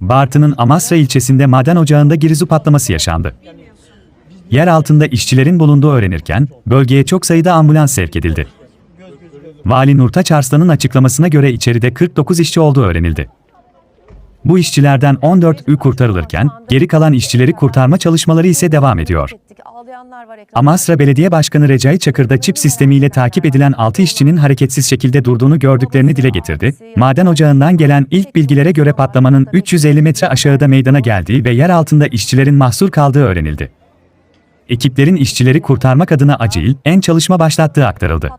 Bartın'ın Amasra ilçesinde maden ocağında girizu patlaması yaşandı. Yer altında işçilerin bulunduğu öğrenirken, bölgeye çok sayıda ambulans sevk edildi. Vali Nurtaç Arslan'ın açıklamasına göre içeride 49 işçi olduğu öğrenildi. Bu işçilerden 14'ü kurtarılırken, geri kalan işçileri kurtarma çalışmaları ise devam ediyor. Amasra Belediye Başkanı Recai Çakır da çip sistemiyle takip edilen 6 işçinin hareketsiz şekilde durduğunu gördüklerini dile getirdi. Maden ocağından gelen ilk bilgilere göre patlamanın 350 metre aşağıda meydana geldiği ve yer altında işçilerin mahsur kaldığı öğrenildi. Ekiplerin işçileri kurtarmak adına acil, en çalışma başlattığı aktarıldı.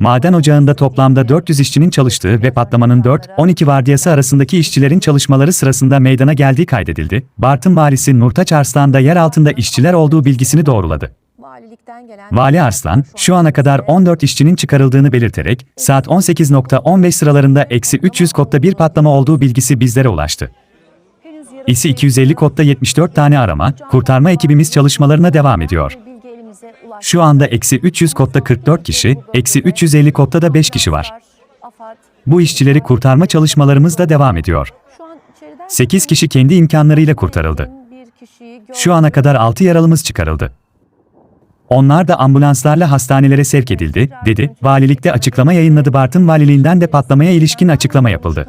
Maden ocağında toplamda 400 işçinin çalıştığı ve patlamanın 4-12 vardiyası arasındaki işçilerin çalışmaları sırasında meydana geldiği kaydedildi. Bartın valisi Nurtaç Arslan da yer altında işçiler olduğu bilgisini doğruladı. Vali Arslan, şu ana kadar 14 işçinin çıkarıldığını belirterek, saat 18.15 sıralarında eksi 300 kodda bir patlama olduğu bilgisi bizlere ulaştı. İsi 250 kodda 74 tane arama, kurtarma ekibimiz çalışmalarına devam ediyor. Şu anda eksi 300 kodda 44 kişi, eksi 350 kodda da 5 kişi var. Bu işçileri kurtarma çalışmalarımız da devam ediyor. 8 kişi kendi imkanlarıyla kurtarıldı. Şu ana kadar 6 yaralımız çıkarıldı. Onlar da ambulanslarla hastanelere sevk edildi, dedi. Valilikte açıklama yayınladı Bartın Valiliğinden de patlamaya ilişkin açıklama yapıldı.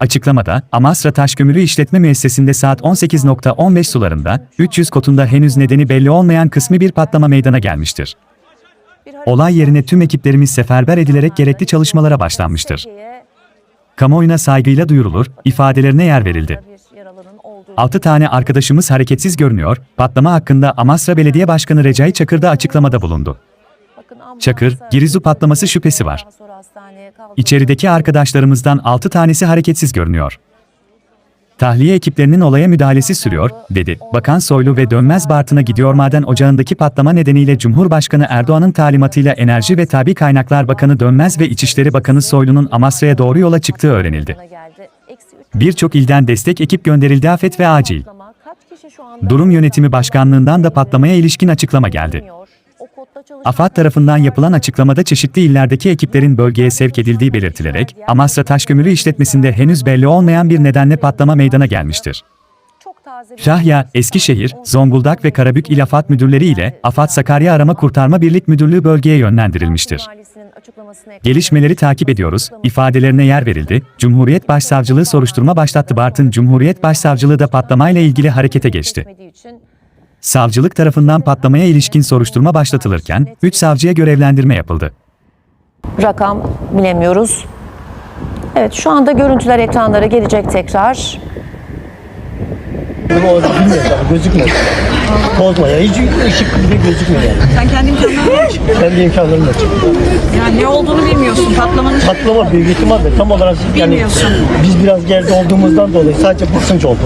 Açıklamada, Amasra Taşkömürü İşletme Müessesinde saat 18.15 sularında, 300 kotunda henüz nedeni belli olmayan kısmi bir patlama meydana gelmiştir. Olay yerine tüm ekiplerimiz seferber edilerek gerekli çalışmalara başlanmıştır. Kamuoyuna saygıyla duyurulur, ifadelerine yer verildi. 6 tane arkadaşımız hareketsiz görünüyor, patlama hakkında Amasra Belediye Başkanı Recai Çakır da açıklamada bulundu. Çakır, Girizu patlaması şüphesi var. İçerideki arkadaşlarımızdan 6 tanesi hareketsiz görünüyor. Tahliye ekiplerinin olaya müdahalesi sürüyor, dedi. Bakan Soylu ve Dönmez Bartın'a gidiyor maden ocağındaki patlama nedeniyle Cumhurbaşkanı Erdoğan'ın talimatıyla Enerji ve Tabi Kaynaklar Bakanı Dönmez ve İçişleri Bakanı Soylu'nun Amasra'ya doğru yola çıktığı öğrenildi. Birçok ilden destek ekip gönderildi afet ve acil. Durum Yönetimi Başkanlığından da patlamaya ilişkin açıklama geldi. AFAD tarafından yapılan açıklamada çeşitli illerdeki ekiplerin bölgeye sevk edildiği belirtilerek, Amasra Taşkömürü işletmesinde henüz belli olmayan bir nedenle patlama meydana gelmiştir. Şahya, Eskişehir, Zonguldak ve Karabük İl AFAD müdürleri ile AFAD Sakarya Arama Kurtarma Birlik Müdürlüğü bölgeye yönlendirilmiştir. Gelişmeleri takip ediyoruz, ifadelerine yer verildi. Cumhuriyet Başsavcılığı soruşturma başlattı. Bartın Cumhuriyet Başsavcılığı da patlamayla ilgili harekete geçti. Savcılık tarafından patlamaya ilişkin soruşturma başlatılırken 3 savcıya görevlendirme yapıldı. rakam bilemiyoruz. Evet şu anda görüntüler ekranlara gelecek tekrar. O bilmiyor yani gözükmüyor. Bozma ya hiç ışık bile gözükmüyor yani. Sen kendi imkanlarını mı çıktın? Kendi imkanlarımla çıktım. Yani ne olduğunu bilmiyorsun. Patlamanın Patlama büyük ihtimalle tam olarak yani Bilmiyorsun. biz biraz geride olduğumuzdan dolayı sadece basınç oldu.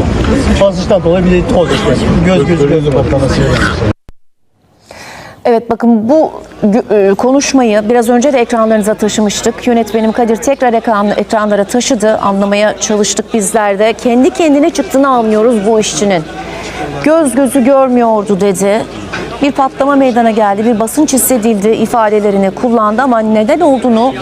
Basınçtan dolayı bir de toz işte. Göz göz göz patlaması. Evet bakın bu e, konuşmayı biraz önce de ekranlarınıza taşımıştık. Yönetmenim Kadir tekrar ekran, ekranlara taşıdı. Anlamaya çalıştık bizler de. Kendi kendine çıktığını anlıyoruz bu işçinin. Göz gözü görmüyordu dedi. Bir patlama meydana geldi, bir basınç hissedildi ifadelerini kullandı ama neden olduğunu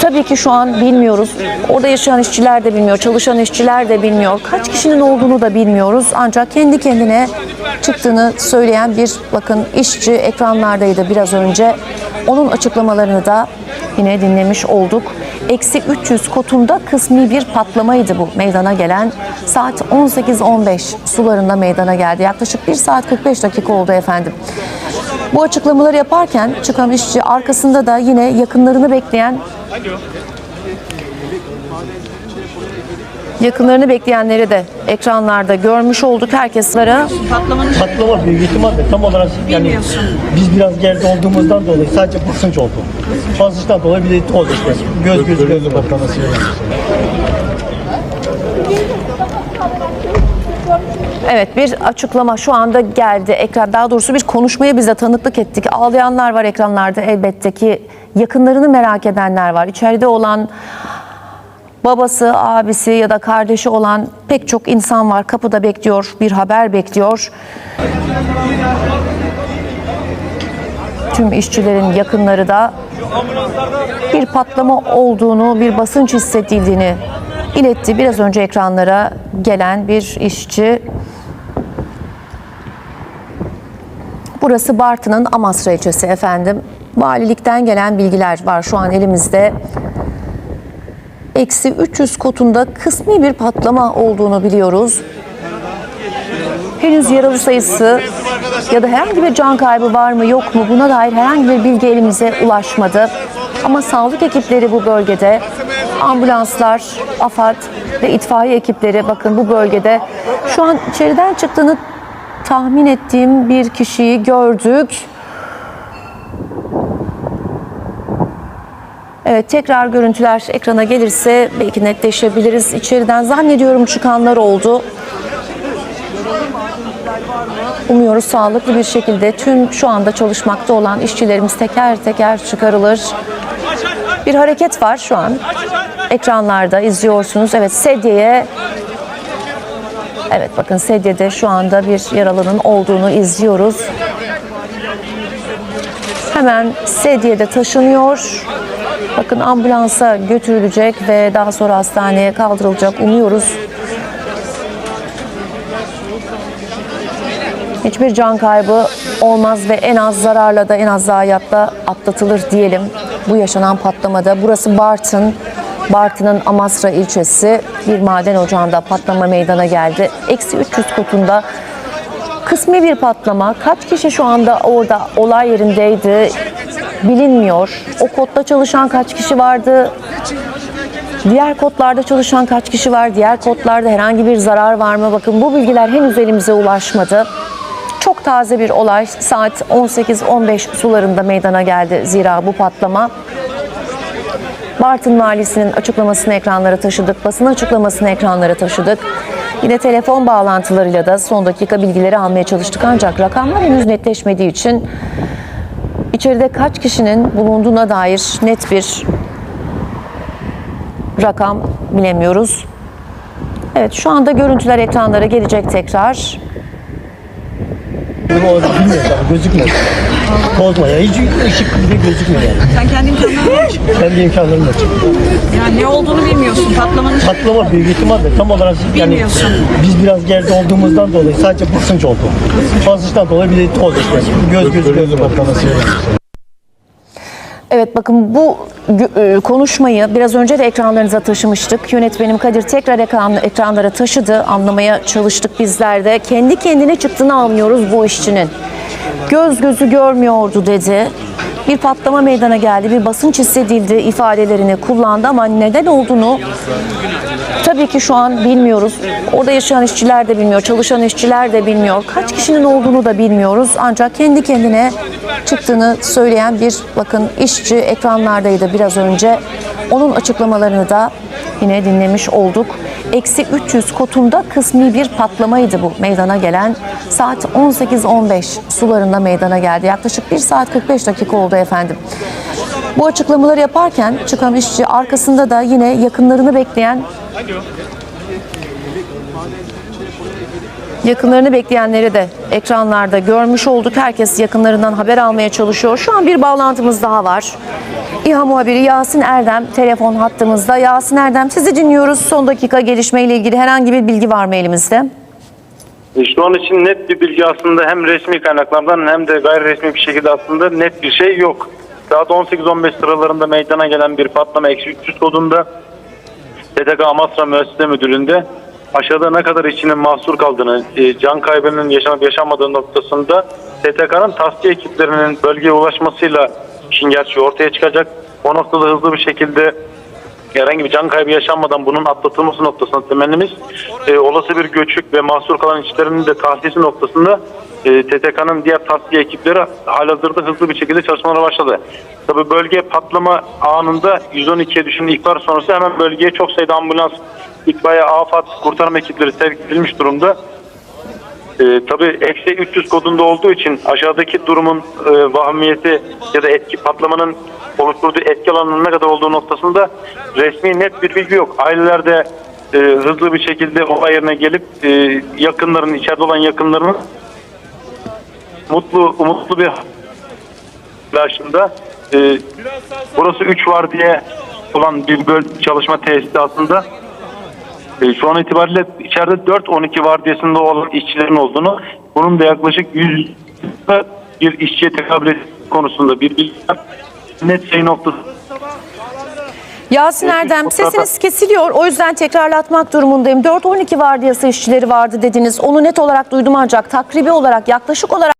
tabii ki şu an bilmiyoruz. Orada yaşayan işçiler de bilmiyor, çalışan işçiler de bilmiyor. Kaç kişinin olduğunu da bilmiyoruz. Ancak kendi kendine çıktığını söyleyen bir bakın işçi ekranlardaydı biraz önce. Onun açıklamalarını da yine dinlemiş olduk. Eksi 300 kotunda kısmi bir patlamaydı bu meydana gelen. Saat 18.15 sularında meydana geldi. Yaklaşık 1 saat 45 dakika oldu efendim. Bu açıklamaları yaparken çıkan işçi arkasında da yine yakınlarını bekleyen yakınlarını bekleyenleri de ekranlarda görmüş olduk. Herkeslere patlamanın Patlama büyük ihtimalle tam olarak yani Bilmiyorsun. biz biraz geride olduğumuzdan dolayı sadece basınç oldu. Basınçtan dolayı bir de toz işte. Göz göz göz patlaması. Evet bir açıklama şu anda geldi. Ekran daha doğrusu bir konuşmaya bize tanıklık ettik. Ağlayanlar var ekranlarda elbette ki. Yakınlarını merak edenler var. İçeride olan babası, abisi ya da kardeşi olan pek çok insan var. Kapıda bekliyor, bir haber bekliyor. Tüm işçilerin yakınları da bir patlama olduğunu, bir basınç hissedildiğini iletti. Biraz önce ekranlara gelen bir işçi Burası Bartın'ın Amasra ilçesi efendim. Valilikten gelen bilgiler var şu an elimizde. Eksi 300 kotunda kısmi bir patlama olduğunu biliyoruz. Henüz yaralı sayısı ya da herhangi bir can kaybı var mı yok mu buna dair herhangi bir bilgi elimize ulaşmadı. Ama sağlık ekipleri bu bölgede, ambulanslar, AFAD ve itfaiye ekipleri bakın bu bölgede şu an içeriden çıktığını tahmin ettiğim bir kişiyi gördük. Evet tekrar görüntüler ekrana gelirse belki netleşebiliriz. İçeriden zannediyorum çıkanlar oldu. Umuyoruz sağlıklı bir şekilde tüm şu anda çalışmakta olan işçilerimiz teker teker çıkarılır. Bir hareket var şu an. Ekranlarda izliyorsunuz. Evet sedyeye Evet bakın sedyede şu anda bir yaralının olduğunu izliyoruz. Hemen sedyede taşınıyor. Bakın ambulansa götürülecek ve daha sonra hastaneye kaldırılacak umuyoruz. Hiçbir can kaybı olmaz ve en az zararla da en az zayiatla atlatılır diyelim bu yaşanan patlamada. Burası Bartın. Bartın'ın Amasra ilçesi bir maden ocağında patlama meydana geldi. Eksi 300 kotunda kısmi bir patlama. Kaç kişi şu anda orada olay yerindeydi bilinmiyor. O kodda çalışan kaç kişi vardı? Diğer kodlarda çalışan kaç kişi var? Diğer kodlarda herhangi bir zarar var mı? Bakın bu bilgiler henüz elimize ulaşmadı. Çok taze bir olay. Saat 18-15 sularında meydana geldi zira bu patlama. Bartın Valisi'nin açıklamasını ekranlara taşıdık. Basın açıklamasını ekranlara taşıdık. Yine telefon bağlantılarıyla da son dakika bilgileri almaya çalıştık. Ancak rakamlar henüz netleşmediği için içeride kaç kişinin bulunduğuna dair net bir rakam bilemiyoruz. Evet şu anda görüntüler ekranlara gelecek tekrar. Gözükmüyor. Bozma ya hiç ışık bile gözükmüyor yani. Sen kendi imkanlarını mı çıktın? Kendi imkanlarımla çıktım. Yani ne olduğunu bilmiyorsun. Patlamanın Patlama büyük ihtimalle tam olarak yani Bilmiyorsun. biz biraz geride olduğumuzdan dolayı sadece basınç oldu. Basınçtan dolayı bir de toz işte. Göz göz göz patlaması. Evet bakın bu e, konuşmayı biraz önce de ekranlarınıza taşımıştık. Yönetmenim Kadir tekrar ekran, ekranlara taşıdı. Anlamaya çalıştık bizler de. Kendi kendine çıktığını anlıyoruz bu işçinin. Göz gözü görmüyordu dedi. Bir patlama meydana geldi, bir basınç hissedildi ifadelerini kullandı ama neden olduğunu Tabii ki şu an bilmiyoruz. Orada yaşayan işçiler de bilmiyor, çalışan işçiler de bilmiyor. Kaç kişinin olduğunu da bilmiyoruz. Ancak kendi kendine çıktığını söyleyen bir bakın işçi ekranlardaydı biraz önce. Onun açıklamalarını da yine dinlemiş olduk. Eksi 300 kotunda kısmi bir patlamaydı bu meydana gelen. Saat 18.15 sularında meydana geldi. Yaklaşık 1 saat 45 dakika oldu efendim. Bu açıklamaları yaparken çıkan işçi arkasında da yine yakınlarını bekleyen Yakınlarını bekleyenleri de ekranlarda görmüş olduk. Herkes yakınlarından haber almaya çalışıyor. Şu an bir bağlantımız daha var. İHA muhabiri Yasin Erdem telefon hattımızda. Yasin Erdem sizi dinliyoruz. Son dakika gelişmeyle ilgili herhangi bir bilgi var mı elimizde? Şu an için net bir bilgi aslında hem resmi kaynaklardan hem de gayri resmi bir şekilde aslında net bir şey yok. Saat 18-15 sıralarında meydana gelen bir patlama eksi 300 kodunda TTK Amasra Müessese Müdürlüğü'nde aşağıda ne kadar işçinin mahsur kaldığını, e, can kaybının yaşanıp yaşanmadığı noktasında TTK'nın tasfiye ekiplerinin bölgeye ulaşmasıyla işin gerçeği ortaya çıkacak. O noktada hızlı bir şekilde herhangi bir can kaybı yaşanmadan bunun atlatılması noktasında temennimiz e, olası bir göçük ve mahsur kalan işçilerin de tahliyesi noktasında e, TTK'nın diğer tahliye ekipleri halihazırda hızlı bir şekilde çalışmalara başladı. Tabi bölge patlama anında 112'ye düşen ihbar sonrası hemen bölgeye çok sayıda ambulans, itfaiye, afat, kurtarma ekipleri sevk edilmiş durumda. Ee, tabii eksi 300 kodunda olduğu için aşağıdaki durumun e, vahimiyeti ya da etki patlamanın oluşturduğu etki alanının ne kadar olduğu noktasında resmi net bir bilgi yok. Aileler de e, hızlı bir şekilde olay yerine gelip e, yakınların içeride olan yakınlarının mutlu umutlu bir karşında e, burası 3 var diye olan bir böl çalışma tesisi aslında E, şu an itibariyle içeride 4-12 vardiyasında olan işçilerin olduğunu, bunun da yaklaşık 100 bir işçiye tekabül ettiği konusunda bir bilgi net şey noktası Yasin Erdem sesiniz kesiliyor. O yüzden tekrarlatmak durumundayım. 4-12 vardiyası işçileri vardı dediniz. Onu net olarak duydum ancak takribi olarak yaklaşık olarak